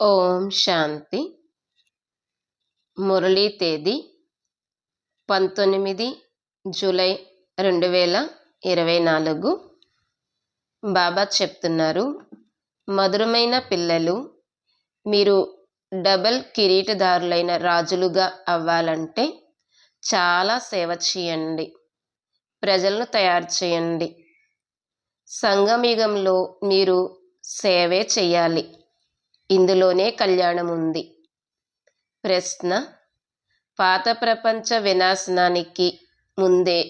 ఓం శాంతి. మురళీ తేదీ పంతొమ్మిది జూలై రెండు వేల ఇరవై నాలుగు. బాబా చెప్తున్నారు మధురమైన పిల్లలు మీరు డబల్ కిరీటదారులైన రాజులుగా అవ్వాలంటే చాలా సేవ చేయండి ప్రజలను తయారు చేయండి. సంగమయుగంలో మీరు సేవే చేయాలి ఇందులోనే కళ్యాణం ఉంది ప్రశ్న పాత ప్రపంచ వినాశనానికి ముందే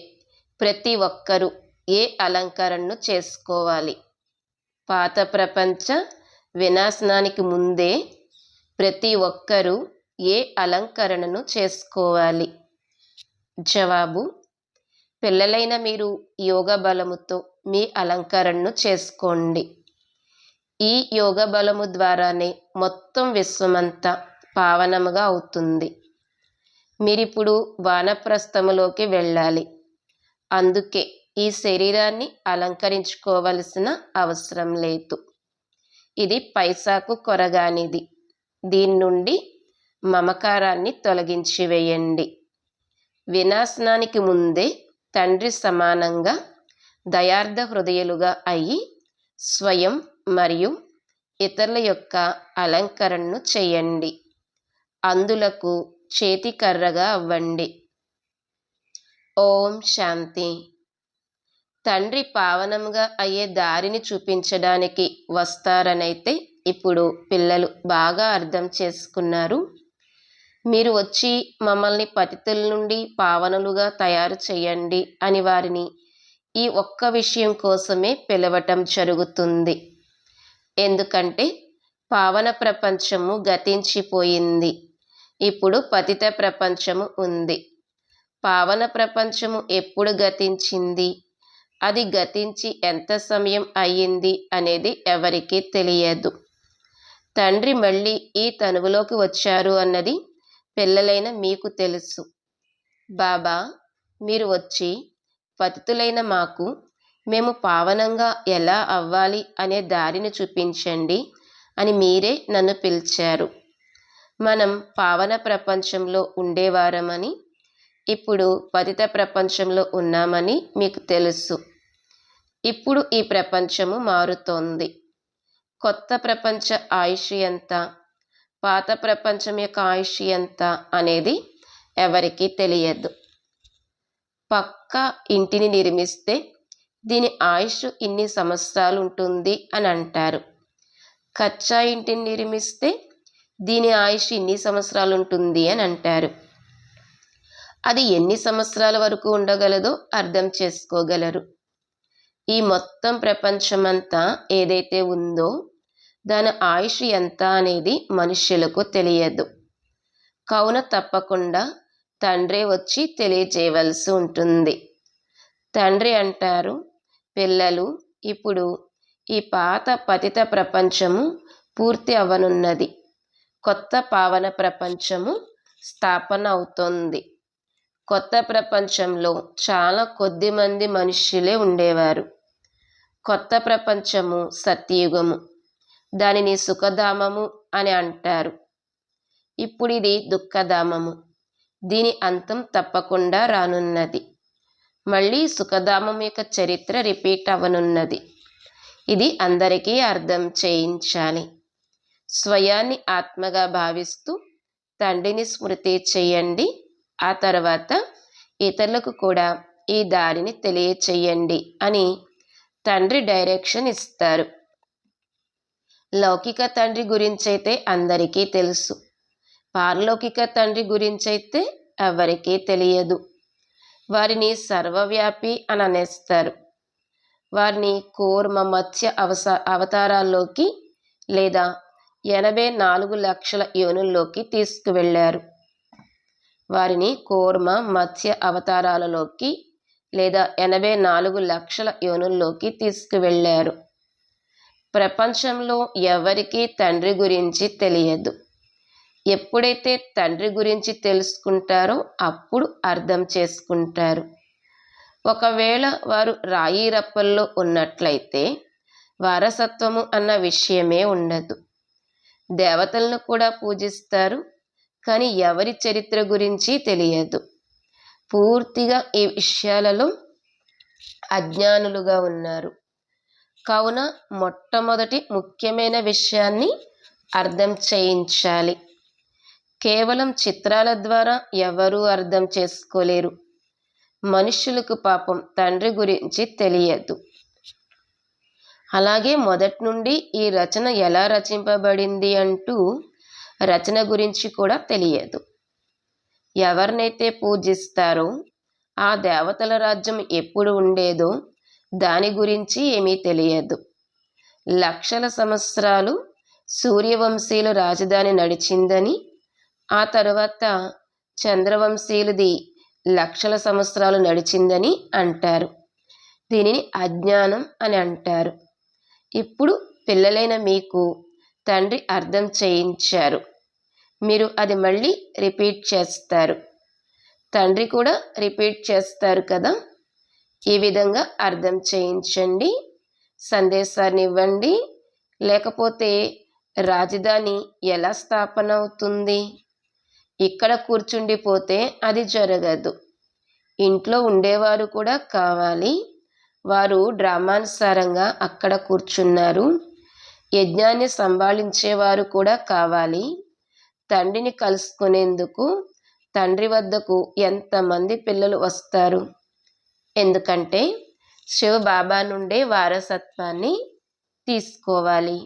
ప్రతి ఒక్కరూ ఏ అలంకరణను చేసుకోవాలి? పాత ప్రపంచ వినాశనానికి ముందే ప్రతి ఒక్కరూ ఏ అలంకరణను చేసుకోవాలి? జవాబు పిల్లలైన మీరు యోగ బలముతో మీ అలంకరణను చేసుకోండి. ఈ యోగ బలము ద్వారానే మొత్తం విశ్వమంతా పావనముగా అవుతుంది. మీరిప్పుడు వానప్రస్థములోకి వెళ్ళాలి. అందుకే ఈ శరీరాన్ని అలంకరించుకోవలసిన అవసరం లేదు. ఇది పైసాకు కొరగానిది. దీని నుండి మమకారాన్ని తొలగించి వేయండి. వినాశనానికి ముందే తండ్రి సమానంగా దయార్థ హృదయులుగా అయి స్వయం మరియు ఇతరుల యొక్క అలంకరణను చేయండి. అందులకు చేతికర్రగా అవ్వండి. ఓం శాంతి. తండ్రి పావనంగా అయ్యే దారిని చూపించడానికి వస్తారనైతే ఇప్పుడు పిల్లలు బాగా అర్థం చేసుకున్నారు. మీరు వచ్చి మమ్మల్ని పతితుల నుండి పావనులుగా తయారు చేయండి అని వారిని ఈ ఒక్క విషయం కోసమే పిలవటం జరుగుతుంది. ఎందుకంటే పావన ప్రపంచము గతించిపోయింది. ఇప్పుడు పతిత ప్రపంచము ఉంది. పావన ప్రపంచము ఎప్పుడు గతించింది? అది గతించి ఎంత సమయం అయ్యింది అనేది ఎవరికీ తెలియదు. తండ్రి మళ్ళీ ఈ తనువులోకి వచ్చారు అన్నది పిల్లలైన మీకు తెలుసు. బాబా మీరు వచ్చి పతితులైన మాకు మేము పావనంగా ఎలా అవ్వాలి అనే దారిని చూపించండి అని మీరే నన్ను పిలిచారు. మనం పావన ప్రపంచంలో ఉండేవారమని ఇప్పుడు పతిత ప్రపంచంలో ఉన్నామని మీకు తెలుసు. ఇప్పుడు ఈ ప్రపంచము మారుతోంది. కొత్త ప్రపంచ ఆయుష్ ఎంత? పాత ప్రపంచం యొక్క ఆయుష్ ఎంత అనేది ఎవరికీ తెలియదు. పక్క ఇంటిని నిర్మిస్తే దీని ఆయుష్ ఇన్ని సంవత్సరాలు ఉంటుంది అని అంటారు. కచ్చా ఇంటిని నిర్మిస్తే దీని ఆయుష్ ఇన్ని సంవత్సరాలు ఉంటుంది అని అంటారు. అది ఎన్ని సంవత్సరాల వరకు ఉండగలదో అర్థం చేసుకోగలరు. ఈ మొత్తం ప్రపంచమంతా ఏదైతే ఉందో దాని ఆయుష్ ఎంత అనేది మనుష్యులకు తెలియదు. కావున తప్పకుండా తండ్రి వచ్చి తెలియజేయవలసి ఉంటుంది. తండ్రి అంటారు పిల్లలు ఇప్పుడు ఈ పాత పతిత ప్రపంచము పూర్తి అవ్వనున్నది కొత్త పావన ప్రపంచము స్థాపన అవుతోంది. కొత్త ప్రపంచంలో చాలా కొద్ది మంది మనుష్యులే ఉండేవారు. కొత్త ప్రపంచము సత్యయుగము. దానిని సుఖధామము అని అంటారు. ఇప్పుడు ఇది దుఃఖధామము. దీని అంతం తప్పకుండా రానున్నది. మళ్ళీ సుఖధామం యొక్క చరిత్ర రిపీట్ అవనున్నది. ఇది అందరికీ అర్థం చేయించాలి. స్వయాన్ని ఆత్మగా భావిస్తూ తండ్రిని స్మృతి చేయండి. ఆ తర్వాత ఇతరులకు కూడా ఈ దారిని తెలియచేయండి అని తండ్రి డైరెక్షన్ ఇస్తారు. లౌకిక తండ్రి గురించైతే అందరికీ తెలుసు. పారలౌకిక తండ్రి గురించైతే ఎవరికీ తెలియదు. వారిని సర్వవ్యాపి అని అనేస్తారు వారిని కూర్మ మత్స్య అవస అవతారాల్లోకి లేదా ఎనభై నాలుగు లక్షల యోనుల్లోకి తీసుకువెళ్ళారు. వారిని కూర్మ మత్స్య అవతారాలలోకి లేదా ఎనభై నాలుగు లక్షల యోనుల్లోకి తీసుకువెళ్ళారు. ప్రపంచంలో ఎవరికీ తండ్రి గురించి తెలియదు. ఎప్పుడైతే తండ్రి గురించి తెలుసుకుంటారో అప్పుడు అర్థం చేసుకుంటారు. ఒకవేళ వారు రాయి రప్పల్లో ఉన్నట్లయితే వారసత్వము అన్న విషయమే ఉండదు. దేవతలను కూడా పూజిస్తారు కానీ ఎవరి చరిత్ర గురించి తెలియదు. పూర్తిగా ఈ విషయాలలో అజ్ఞానులుగా ఉన్నారు. కావున మొట్టమొదటి ముఖ్యమైన విషయాన్ని అర్థం చేయించాలి. కేవలం చిత్రాల ద్వారా ఎవరూ అర్థం చేసుకోలేరు. మనుషులకు పాపం తండ్రి గురించి తెలియదు. అలాగే మొదటి నుండి ఈ రచన ఎలా రచింపబడింది అంటూ రచన గురించి కూడా తెలియదు. ఎవరినైతే పూజిస్తారో ఆ దేవతల రాజ్యం ఎప్పుడు ఉండేదో దాని గురించి ఏమీ తెలియదు. లక్షల సంవత్సరాలు సూర్యవంశీయుల రాజధాని నడిచిందని ఆ తరువాత చంద్రవంశీయులది లక్షల సంవత్సరాలు నడిచిందని అంటారు. దీనిని అజ్ఞానం అని అంటారు. ఇప్పుడు పిల్లలైన మీకు తండ్రి అర్థం చేయించారు. మీరు అది మళ్ళీ రిపీట్ చేస్తారు. తండ్రి కూడా రిపీట్ చేస్తారు కదా? ఈ విధంగా అర్థం చేయించండి. సందేశాన్ని ఇవ్వండి. లేకపోతే రాజధాని ఎలా స్థాపన అవుతుంది? ఇక్కడ కూర్చుండిపోతే అది జరగదు. ఇంట్లో ఉండేవారు కూడా కావాలి. వారు డ్రామానుసారంగా అక్కడ కూర్చున్నారు. యజ్ఞాన్ని సంభాళించేవారు కూడా కావాలి. తండ్రిని కలుసుకునేందుకు తండ్రి వద్దకు ఎంతమంది పిల్లలు వస్తారు? ఎందుకంటే శివ బాబా నుండే వారసత్వాన్ని తీసుకోవాలి.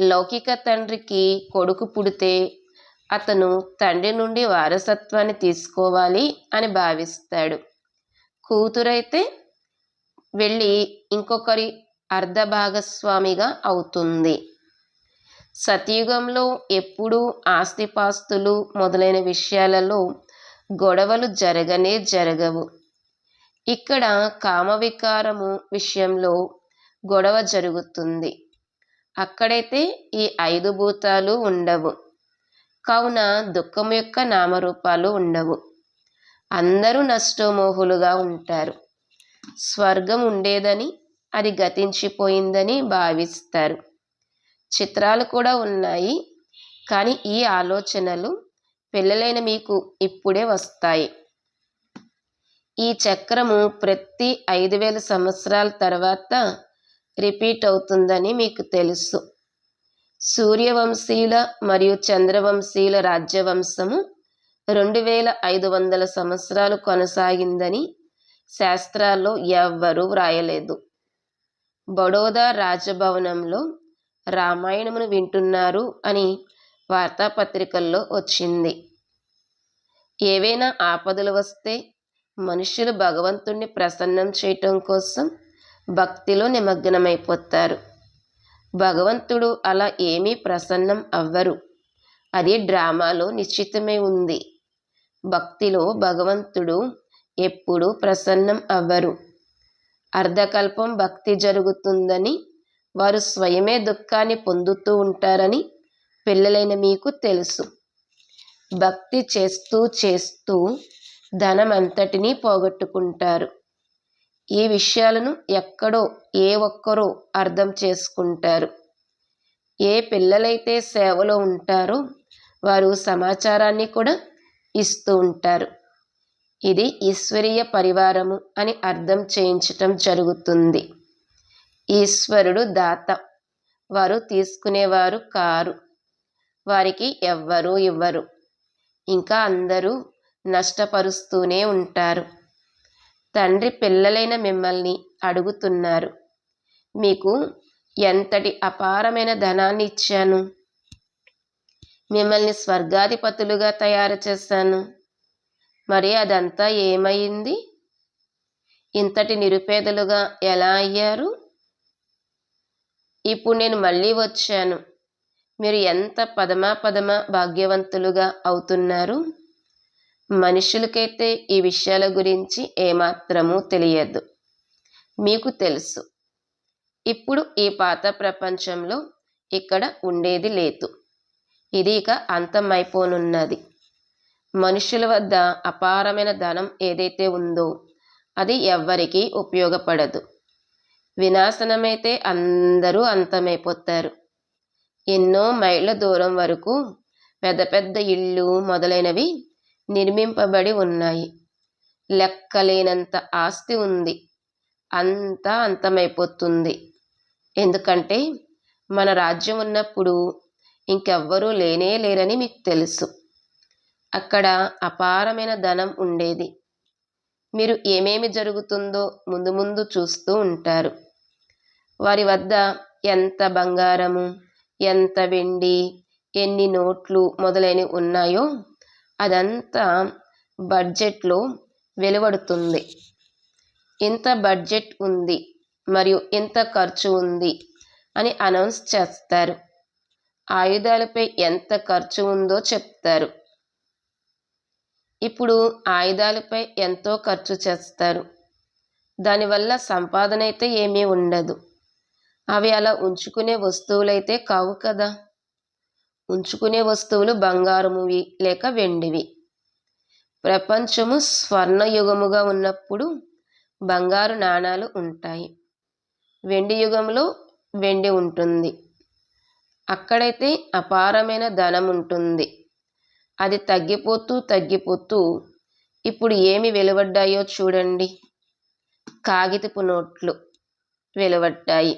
లౌకిక తండ్రికి కొడుకు పుడితే అతను తండ్రి నుండి వారసత్వాన్ని తీసుకోవాలి అని భావిస్తాడు. కూతురైతే వెళ్ళి ఇంకొకరి అర్ధ భాగస్వామిగా అవుతుంది. సతయుగంలో ఎప్పుడూ ఆస్తిపాస్తులు మొదలైన విషయాలలో గొడవలు జరగనే జరగవు. ఇక్కడ కామవికారము విషయంలో గొడవ జరుగుతుంది. అక్కడైతే ఈ ఐదు భూతాలు ఉండవు. కావున దుఃఖం యొక్క నామరూపాలు ఉండవు. అందరూ నష్టమోహులుగా ఉంటారు. స్వర్గం ఉండేదని అది గతించిపోయిందని భావిస్తారు. చిత్రాలు కూడా ఉన్నాయి. కానీ ఈ ఆలోచనలు పిల్లలైన మీకు ఇప్పుడే వస్తాయి. ఈ చక్రము ప్రతి ఐదు వేల సంవత్సరాల తర్వాత రిపీట్ అవుతుందని మీకు తెలుసు. సూర్యవంశీయుల మరియు చంద్రవంశీయుల రాజ్యవంశము రెండు వేల ఐదు వందల సంవత్సరాలు కొనసాగిందని శాస్త్రాల్లో ఎవ్వరూ వ్రాయలేదు. బడోదా రాజభవనంలో రామాయణమును వింటున్నారు అని వార్తాపత్రికల్లో వచ్చింది. ఏవైనా ఆపదలు వస్తే మనుషులు భగవంతుణ్ణి ప్రసన్నం చేయటం కోసం భక్తిలో నిమగ్నమైపోతారు. భగవంతుడు అలా ఏమీ ప్రసన్నం అవ్వరు. అది డ్రామాలో నిశ్చితమే ఉంది. భక్తిలో భగవంతుడు ఎప్పుడూ ప్రసన్నం అవ్వరు. అర్ధకల్పం భక్తి జరుగుతుందని వారు స్వయమే దుఃఖాన్ని పొందుతూ ఉంటారని పిల్లలైన మీకు తెలుసు. భక్తి చేస్తూ చేస్తూ ధనమంతటినీ పోగొట్టుకుంటారు. ఈ విషయాలను ఎక్కడో ఏ ఒక్కరో అర్థం చేసుకుంటారు. ఏ పిల్లలైతే సేవలో ఉంటారో వారు సమాచారాన్ని కూడా ఇస్తూ ఉంటారు. ఇది ఈశ్వరీయ పరివారము అని అర్థం చేయించటం జరుగుతుంది. ఈశ్వరుడు దాత. వారు తీసుకునేవారు కారు. వారికి ఎవ్వరూ ఇవ్వరు. ఇంకా అందరూ నష్టపరుస్తూనే ఉంటారు. తండ్రి పిల్లలైన మిమ్మల్ని అడుగుతున్నారు. మీకు ఎంతటి అపారమైన ధనాన్ని ఇచ్చాను? మిమ్మల్ని స్వర్గాధిపతులుగా తయారు చేశాను. మరి అదంతా ఏమైంది? ఇంతటి నిరుపేదలుగా ఎలా అయ్యారు? ఇప్పుడు నేను మళ్ళీ వచ్చాను. మీరు ఎంత పదమా పదమా భాగ్యవంతులుగా అవుతున్నారు? మనుషులకైతే ఈ విషయాల గురించి ఏమాత్రమూ తెలియదు. మీకు తెలుసు. ఇప్పుడు ఈ పాత ప్రపంచంలో ఇక్కడ ఉండేది లేదు. ఇది ఇక అంతమైపోనున్నది. మనుషుల వద్ద అపారమైన ధనం ఏదైతే ఉందో అది ఎవ్వరికీ ఉపయోగపడదు. వినాశనమైతే అందరూ అంతమైపోతారు. ఎన్నో మైళ్ళ దూరం వరకు పెద్ద పెద్ద ఇళ్ళు మొదలైనవి నిర్మింపబడి ఉన్నాయి. లెక్కలేనంత ఆస్తి ఉంది. అంతా అంతమైపోతుంది. ఎందుకంటే మన రాజ్యం ఉన్నప్పుడు ఇంకెవ్వరూ లేనే లేరని మీకు తెలుసు. అక్కడ అపారమైన ధనం ఉండేది. మీరు ఏమేమి జరుగుతుందో ముందు ముందు చూస్తూ ఉంటారు. వారి వద్ద ఎంత బంగారము ఎంత వెండి ఎన్ని నోట్లు మొదలైనవి ఉన్నాయో అదంతా బడ్జెట్లో వెలువడుతుంది. ఇంత బడ్జెట్ ఉంది మరియు ఇంత ఖర్చు ఉంది అని అనౌన్స్ చేస్తారు. ఆయుధాలపై ఎంత ఖర్చు ఉందో చెప్తారు. ఇప్పుడు ఆయుధాలపై ఎంతో ఖర్చు చేస్తారు. దానివల్ల సంపాదన అయితే ఏమీ ఉండదు. అవి అలా ఉంచుకునే వస్తువులైతే కావు కదా. ఉంచుకునే వస్తువులు బంగారమువి లేక వెండివి. ప్రపంచము స్వర్ణయుగముగా ఉన్నప్పుడు బంగారు నాణాలు ఉంటాయి. వెండి యుగంలో వెండి ఉంటుంది. అక్కడైతే అపారమైన ధనం ఉంటుంది. అది తగ్గిపోతూ తగ్గిపోతూ ఇప్పుడు ఏమి వెలువడ్డాయో చూడండి. కాగితపు నోట్లు వెలువడ్డాయి.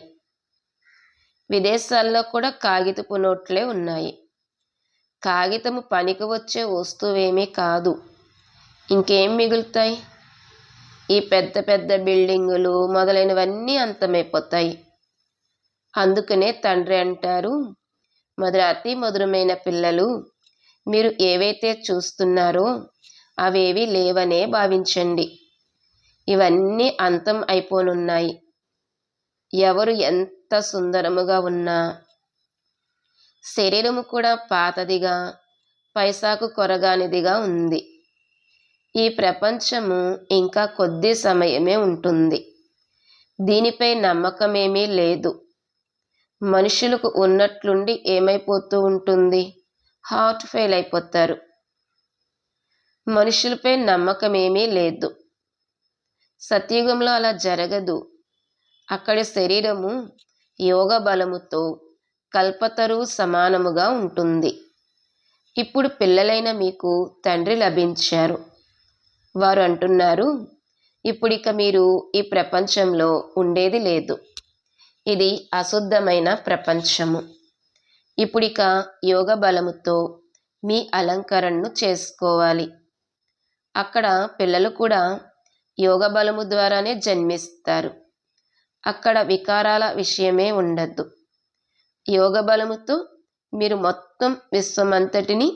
విదేశాల్లో కూడా కాగితపు నోట్లే ఉన్నాయి. కాగితము పనికి వచ్చే వస్తువేమీ కాదు. ఇంకేం మిగులుతాయి? ఈ పెద్ద పెద్ద బిల్డింగులు మొదలైనవన్నీ అంతమైపోతాయి. అందుకనే తండ్రి అంటారు మధుర అతి మధురమైన పిల్లలు మీరు ఏవైతే చూస్తున్నారో అవేవి లేవనే భావించండి. ఇవన్నీ అంతం అయిపోనున్నాయి. ఎవరు ఎంత సుందరముగా ఉన్నా శరీరము కూడా పాతదిగా పైసాకు కొరగానిదిగా ఉంది. ఈ ప్రపంచము ఇంకా కొద్ది సమయమే ఉంటుంది. దీనిపై నమ్మకమేమీ లేదు. మనుషులకు ఉన్నట్లుండి ఏమైపోతూ ఉంటుంది? హార్ట్ ఫెయిల్ అయిపోతారు. మనుషులపై నమ్మకమేమీ లేదు. సత్యుగంలో అలా జరగదు. అక్కడ శరీరము యోగ బలముతో కల్పతరు సమానముగా ఉంటుంది. ఇప్పుడు పిల్లలైన మీకు తండ్రి లభించారు. వారు అంటున్నారు ఇప్పుడిక మీరు ఈ ప్రపంచంలో ఉండేది లేదు. ఇది అశుద్ధమైన ప్రపంచము. ఇప్పుడిక యోగ బలముతో మీ అలంకరణను చేసుకోవాలి. అక్కడ పిల్లలు కూడా యోగ బలము ద్వారానే జన్మిస్తారు. అక్కడ వికారాల విషయమే ఉండద్దు. యోగ బలముతో మీరు మొత్తం విశ్వమంతటిని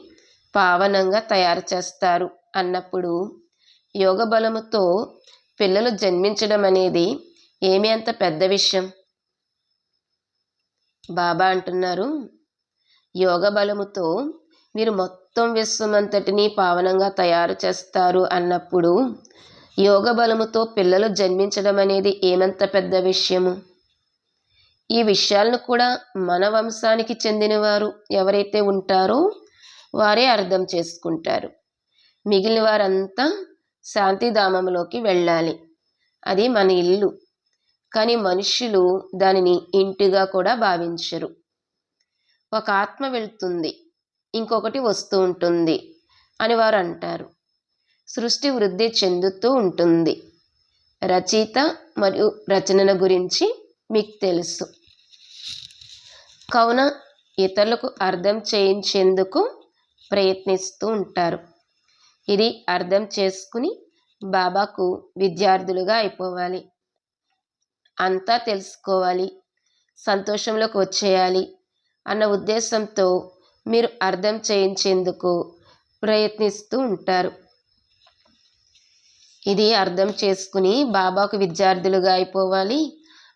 పావనంగా తయారు చేస్తారు. అన్నప్పుడు యోగ బలముతో పిల్లలు జన్మించడం అనేది ఏమి అంత పెద్ద విషయం? బాబా అంటున్నారు యోగ బలముతో మీరు మొత్తం విశ్వమంతటిని పావనంగా తయారు చేస్తారు అన్నప్పుడు యోగ బలముతో పిల్లలు జన్మించడం అనేది ఏమంత పెద్ద విషయము? ఈ విషయాలను కూడా మన వంశానికి చెందినవారు ఎవరైతే ఉంటారో వారే అర్థం చేసుకుంటారు. మిగిలిన వారంతా శాంతిధామంలోకి వెళ్ళాలి. అది మన ఇల్లు. కానీ మనుషులు దానిని ఇంటిగా కూడా భావించరు. ఒక ఆత్మ వెళ్తుంది. ఇంకొకటి వస్తూ ఉంటుంది అని వారు అంటారు. సృష్టి వృద్ధి చెందుతూ ఉంటుంది. రచయిత మరియు రచనల గురించి మీకు తెలుసు. కావున ఇతరులకు అర్థం చేయించేందుకు ప్రయత్నిస్తూ ఉంటారు. ఇది అర్థం చేసుకుని బాబాకు విద్యార్థులుగా అయిపోవాలి. అంతా తెలుసుకోవాలి. సంతోషంలోకి వచ్చేయాలి అన్న ఉద్దేశంతో మీరు అర్థం చేయించేందుకు ప్రయత్నిస్తూ ఉంటారు. ఇది అర్థం చేసుకుని బాబాకు విద్యార్థులుగా అయిపోవాలి.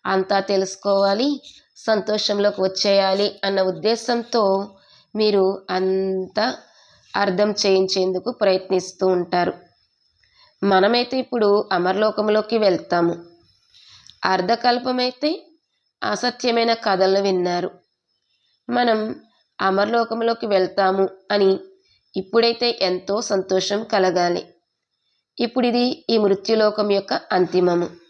అంతా తెలుసుకోవాలి సంతోషంలోకి వచ్చేయాలి అన్న ఉద్దేశంతో మీరు అంతా అర్థం చేయించేందుకు ప్రయత్నిస్తూ ఉంటారు. మనమైతే ఇప్పుడు అమరలోకంలోకి వెళ్తాము. అర్ధకల్పమైతే అసత్యమైన కథలను విన్నారు. మనం అమరలోకంలోకి వెళ్తాము అని ఇప్పుడైతే ఎంతో సంతోషం కలగాలి. ఇప్పుడు ఇది ఈ మృత్యులోకం యొక్క అంతిమము.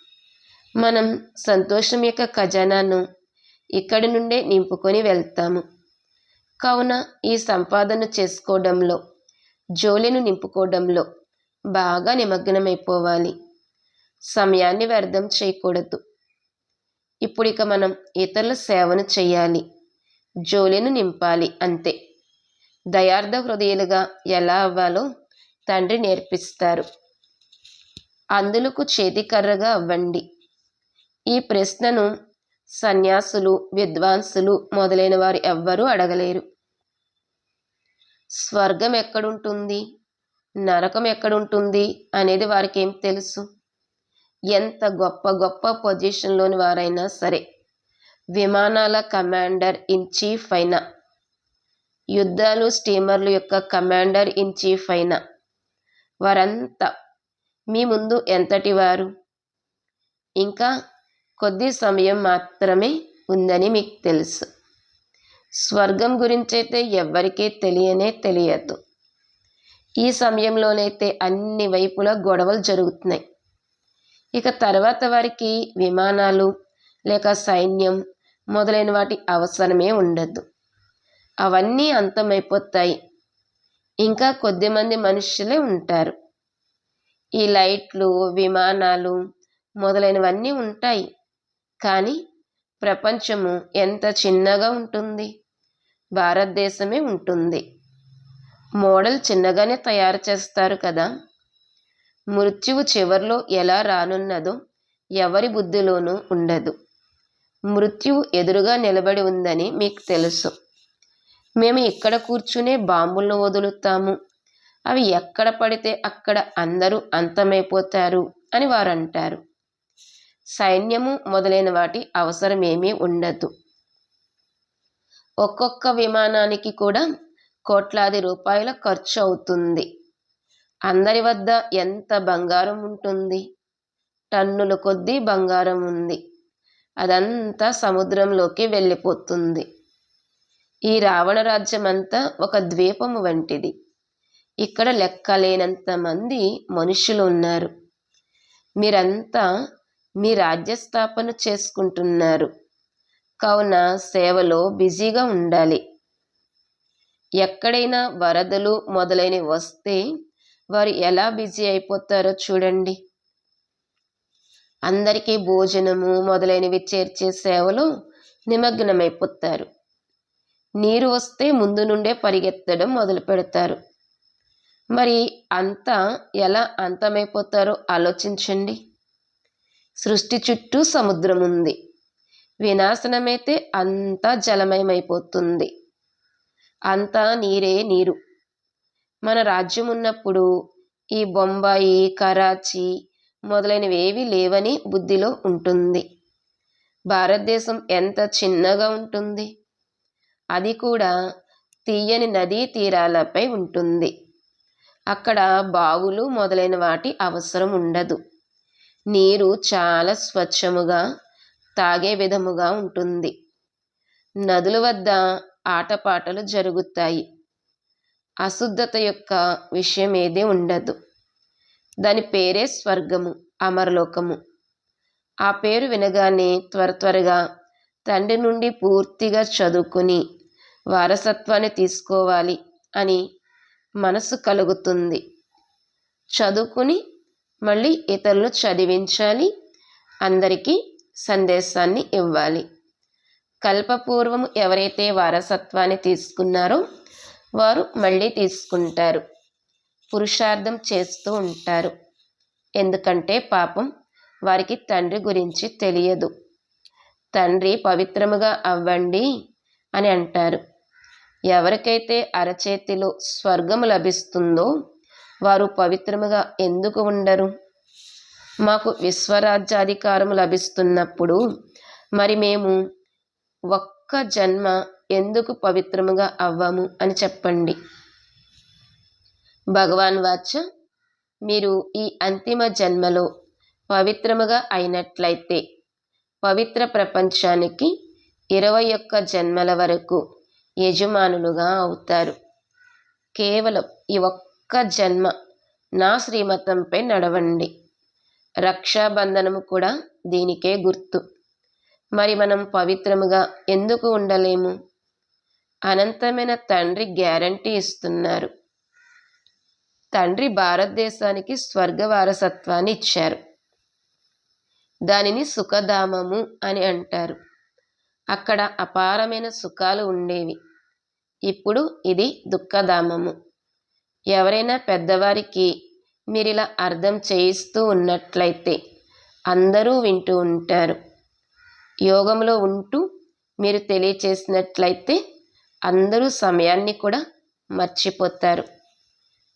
మనం సంతోషం యొక్క ఖజానాను ఇక్కడి నుండే నింపుకొని వెళ్తాము. కావున ఈ సంపాదన చేసుకోవడంలో జోలిను నింపుకోవడంలో బాగా నిమగ్నమైపోవాలి. సమయాన్ని వ్యర్థం చేయకూడదు. ఇప్పుడు ఇక మనం ఇతరుల సేవను చేయాలి. జోలిను నింపాలి అంతే. దయార్థ హృదయాలుగా ఎలా అవ్వాలో తండ్రి నేర్పిస్తారు. అందులకు చేతికర్రగా అవ్వండి. ఈ ప్రశ్నను సన్యాసులు విద్వాంసులు మొదలైన వారు ఎవ్వరూ అడగలేరు. స్వర్గం ఎక్కడుంటుంది? నరకం ఎక్కడుంటుంది? అనేది వారికి ఏం తెలుసు? ఎంత గొప్ప గొప్ప పొజిషన్లోని వారైనా సరే విమానాల కమాండర్ ఇన్ చీఫ్ అయినా యుద్ధాలు స్టీమర్లు యొక్క కమాండర్ ఇన్ చీఫ్ అయినా వారంతా మీ ముందు ఎంతటి వారు? ఇంకా కొద్ది సమయం మాత్రమే ఉందని మీకు తెలుసు. స్వర్గం గురించైతే ఎవ్వరికీ తెలియనే తెలియదు. ఈ సమయంలోనైతే అన్ని వైపులా గొడవలు జరుగుతున్నాయి. ఇక తర్వాత వారికి విమానాలు లేక సైన్యం మొదలైన వాటి అవసరమే ఉండదు. అవన్నీ అంతమైపోతాయి. ఇంకా కొద్దిమంది మనుషులే ఉంటారు. ఈ లైట్లు విమానాలు మొదలైనవన్నీ ఉంటాయి. కానీ ప్రపంచము ఎంత చిన్నగా ఉంటుంది? భారతదేశమే ఉంటుంది. మోడల్ చిన్నగానే తయారు చేస్తారు కదా? మృత్యువు చివరిలో ఎలా రానున్నదో ఎవరి బుద్ధిలోనూ ఉండదు. మృత్యువు ఎదురుగా నిలబడి ఉందని మీకు తెలుసు. మేము ఇక్కడ కూర్చునే బాంబులను వదులుతాము. అవి ఎక్కడ పడితే అక్కడ అందరూ అంతమైపోతారు అని వారు అంటారు సైన్యము మొదలైన వాటి అవసరమేమీ ఉండదు. ఒక్కొక్క విమానానికి కూడా కోట్లాది రూపాయల ఖర్చు అవుతుంది. అందరి వద్ద ఎంత బంగారం ఉంటుంది? టన్నుల కొద్దీ బంగారం ఉంది. అదంతా సముద్రంలోకి వెళ్ళిపోతుంది. ఈ రావణ రాజ్యం అంతా ఒక ద్వీపము వంటిది. ఇక్కడ లెక్కలేనంత మంది మనుషులు ఉన్నారు. మీరంతా మీ రాజ్యస్థాపన చేసుకుంటున్నారు. కావున సేవలో బిజీగా ఉండాలి. ఎక్కడైనా వరదలు మొదలైనవి వస్తే వారు ఎలా బిజీ అయిపోతారో చూడండి. అందరికీ భోజనము మొదలైనవి చేర్చే సేవలో నిమగ్నమైపోతారు. నీరు వస్తే ముందు నుండే పరిగెత్తడం మొదలు పెడతారు. మరి అంతా ఎలా అంతమైపోతారో ఆలోచించండి. సృష్టి చుట్టూ సముద్రం ఉంది వినాశనమైతే అంతా జలమయమైపోతుంది. అంతా నీరే నీరు. మన రాజ్యం ఉన్నప్పుడు ఈ బొంబాయి కరాచీ మొదలైనవి లేవని బుద్ధిలో ఉంటుంది. భారతదేశం ఎంత చిన్నగా ఉంటుంది. అది కూడా తీయని నదీ తీరాలపై ఉంటుంది. అక్కడ బావులు మొదలైన వాటి అవసరం ఉండదు. నీరు చాలా స్వచ్ఛముగా తాగే విధముగా ఉంటుంది. నదుల వద్ద ఆటపాటలు జరుగుతాయి. అశుద్ధత యొక్క విషయం ఏది ఉండదు. దాని పేరే స్వర్గము అమరలోకము. ఆ పేరు వినగానే త్వర త్వరగా తండ్రి నుండి పూర్తిగా చదువుకుని వారసత్వాన్ని తీసుకోవాలి అని మనసు కలుగుతుంది. చదువుకుని మళ్ళీ ఇతరులు చదివించాలి అందరికీ సందేశాన్ని ఇవ్వాలి. కల్పపూర్వము ఎవరైతే వారసత్వాన్ని తీసుకున్నారో వారు మళ్ళీ తీసుకుంటారు. పురుషార్థం చేస్తూ ఉంటారు. ఎందుకంటే పాపం వారికి తండ్రి గురించి తెలియదు. తండ్రి పవిత్రముగా అవ్వండి అని అంటారు. ఎవరికైతే అరచేతిలో స్వర్గము లభిస్తుందో వారు పవిత్రముగా ఎందుకు ఉండరు? మాకు విశ్వరాజ్యాధికారం లభిస్తున్నప్పుడు మరి మేము ఒక్క జన్మ ఎందుకు పవిత్రముగా అవ్వము అని చెప్పండి. భగవాన్ వాచ మీరు ఈ అంతిమ జన్మలో పవిత్రముగా అయినట్లయితే పవిత్ర ప్రపంచానికి ఇరవై ఒక్క జన్మల వరకు యజమానులుగా అవుతారు. కేవలం ఈ ఒక్క జన్మ. నా శ్రీమతంపై నడవండి. రక్షాబంధనము కూడా దీనికే గుర్తు. మరి మనం పవిత్రముగా ఎందుకు ఉండలేము? అనంతమైన తండ్రి గ్యారంటీ ఇస్తున్నారు. తండ్రి భారతదేశానికి స్వర్గ వారసత్వాన్ని ఇచ్చారు. దానిని సుఖధామము అని అంటారు. అక్కడ అపారమైన సుఖాలు ఉండేవి. ఇప్పుడు ఇది దుఃఖధామము. ఎవరైనా పెద్దవారికి మీరు ఇలా అర్థం చేయిస్తూ ఉన్నట్లయితే అందరూ వింటూ ఉంటారు. యోగంలో ఉంటూ మీరు తెలియచేసినట్లయితే అందరూ సమయాన్ని కూడా మర్చిపోతారు.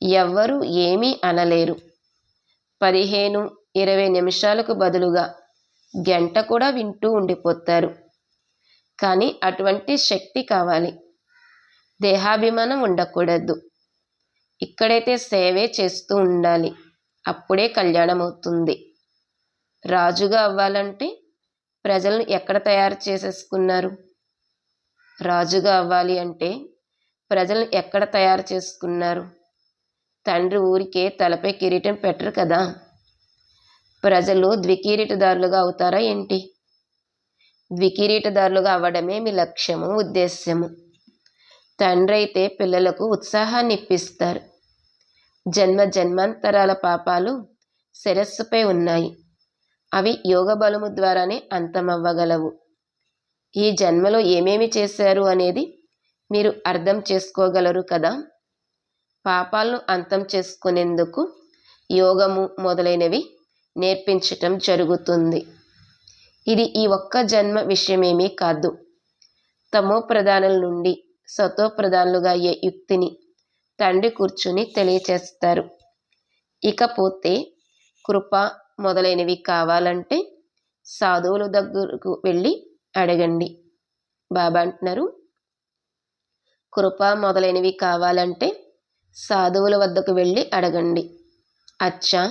ఎవ్వరూ ఏమీ అనలేరు. పదిహేను ఇరవై నిమిషాలకు బదులుగా గంట కూడా వింటూ ఉండిపోతారు. కానీ అటువంటి శక్తి కావాలి. దేహాభిమానం ఉండకూడదు. ఇక్కడైతే సేవే చేస్తూ ఉండాలి. అప్పుడే కళ్యాణం అవుతుంది రాజుగా అవ్వాలంటే ప్రజలను ఎక్కడ తయారు చేసేసుకున్నారు? రాజుగా అవ్వాలి అంటే ప్రజలను ఎక్కడ తయారు చేసుకున్నారు? తండ్రి ఊరికే తలపై కిరీటం పెట్టరు కదా? ప్రజలు ద్వికిరీటదారులుగా అవుతారా ఏంటి? ద్వికిరీటదారులుగా అవ్వడమే మీ లక్ష్యము ఉద్దేశ్యము. తండ్రి అయితే పిల్లలకు ఉత్సాహాన్ని ఇప్పిస్తారు జన్మ జన్మాంతరాల పాపాలు శిరస్సుపై ఉన్నాయి. అవి యోగ బలము ద్వారానే అంతమవ్వగలవు. ఈ జన్మలో ఏమేమి చేశారు అనేది మీరు అర్థం చేసుకోగలరు కదా? పాపాలను అంతం చేసుకునేందుకు యోగము మొదలైనవి నేర్పించటం జరుగుతుంది. ఇది ఈ ఒక్క జన్మ విషయమేమీ కాదు. తమో ప్రధానుల నుండి సతోప్రధానులుగా అయ్యే యుక్తిని తండ్రి కూర్చుని తెలియచేస్తారు. ఇకపోతే కృప మొదలైనవి కావాలంటే సాధువుల దగ్గరకు వెళ్ళి అడగండి. బాబా అంటున్నారు. కృప మొదలైనవి కావాలంటే సాధువుల వద్దకు వెళ్ళి అడగండి. అచ్చా!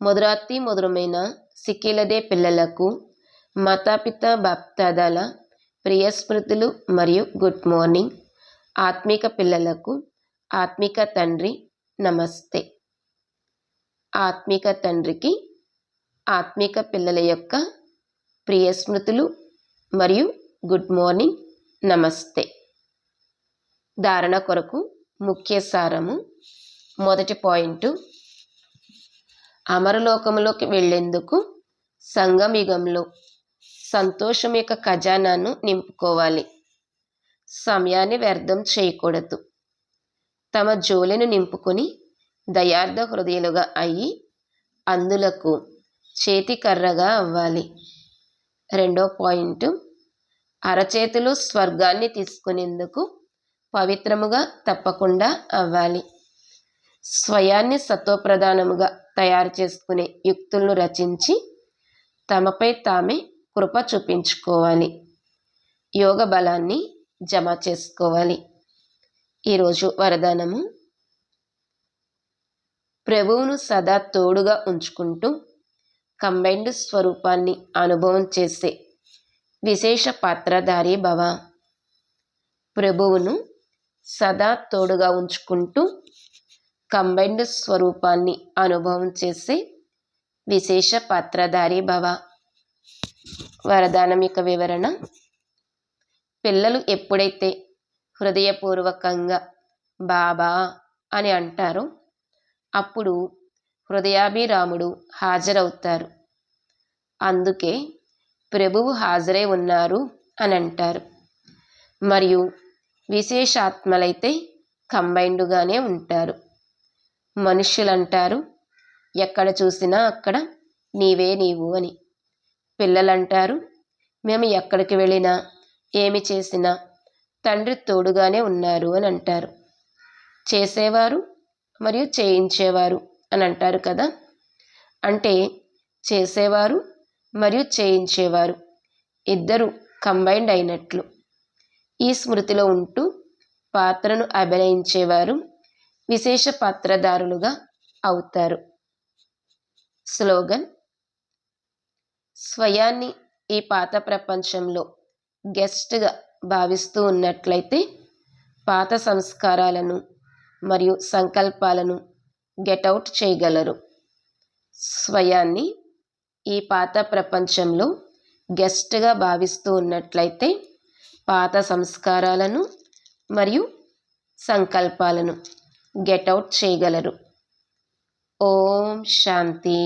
మొదరాతి మధురమైన సిక్కిలదే పిల్లలకు మాతాపిత బాప్తాదాల ప్రియ స్మృతులు మరియు గుడ్ మార్నింగ్. ఆత్మిక పిల్లలకు ఆత్మిక తండ్రి నమస్తే. ఆత్మిక తండ్రికి ఆత్మిక పిల్లల యొక్క ప్రియ స్మృతులు మరియు గుడ్ మార్నింగ్ నమస్తే. ధారణ కొరకు ముఖ్య సారము మొదటి పాయింట్. అమరలోకంలోకి వెళ్ళేందుకు సంగమిగంలో సంతోషం యొక్క ఖజానాను నింపుకోవాలి. సమయాన్ని వ్యర్థం చేయకూడదు. తమ జోలెను నింపుకొని దయార్థ హృదయాలుగా అయ్యి అందులకు చేతికర్రగా అవ్వాలి. రెండో పాయింట్ అరచేతులు స్వర్గాన్ని తీసుకునేందుకు పవిత్రముగా తప్పకుండా అవ్వాలి. స్వయాన్ని సత్వప్రధానముగా తయారు చేసుకునే యుక్తులను రచించి తమపై తామే కృప చూపించుకోవాలి. యోగ బలాన్ని జమ చేసుకోవాలి. ఈరోజు వరదానము. ప్రభువును సదా తోడుగా ఉంచుకుంటూ కంబైండ్ స్వరూపాన్ని అనుభవం చేసే విశేష పాత్రధారి భవ. ప్రభువును సదా తోడుగా ఉంచుకుంటూ కంబైండ్ స్వరూపాన్ని అనుభవం చేసే విశేష పాత్రధారి భవ. వరదానం యొక్క వివరణ. పిల్లలు ఎప్పుడైతే హృదయపూర్వకంగా బాబా అని అంటారో అప్పుడు హృదయాభిరాముడు హాజరవుతారు. అందుకే ప్రభువు హాజరై ఉన్నారు అని అంటారు. మరియు విశేషాత్మలైతే కంబైండ్గానే ఉంటారు. మనుష్యులంటారు ఎక్కడ చూసినా అక్కడ నీవే నీవు అని. పిల్లలంటారు. మేము ఎక్కడికి వెళ్ళినా ఏమి చేసినా తండ్రి తోడుగానే ఉన్నారు అని అంటారు. చేసేవారు మరియు చేయించేవారు అని అంటారు కదా. అంటే చేసేవారు మరియు చేయించేవారు ఇద్దరు కంబైండ్ అయినట్లు. ఈ స్మృతిలో ఉంటూ పాత్రను అభినయించేవారు విశేష పాత్రధారులుగా అవుతారు. స్లోగన్ స్వయాన్ని ఈ పాత ప్రపంచంలో గెస్ట్గా భావిస్తూ ఉన్నట్లయితే పాత సంస్కారాలను మరియు సంకల్పాలను గెటౌట్ చేయగలరు. స్వయాన్ని ఈ పాత ప్రపంచంలో గెస్ట్గా భావిస్తూ ఉన్నట్లయితే పాత సంస్కారాలను మరియు సంకల్పాలను గెటౌట్ చేయగలరు. ఓం శాంతి.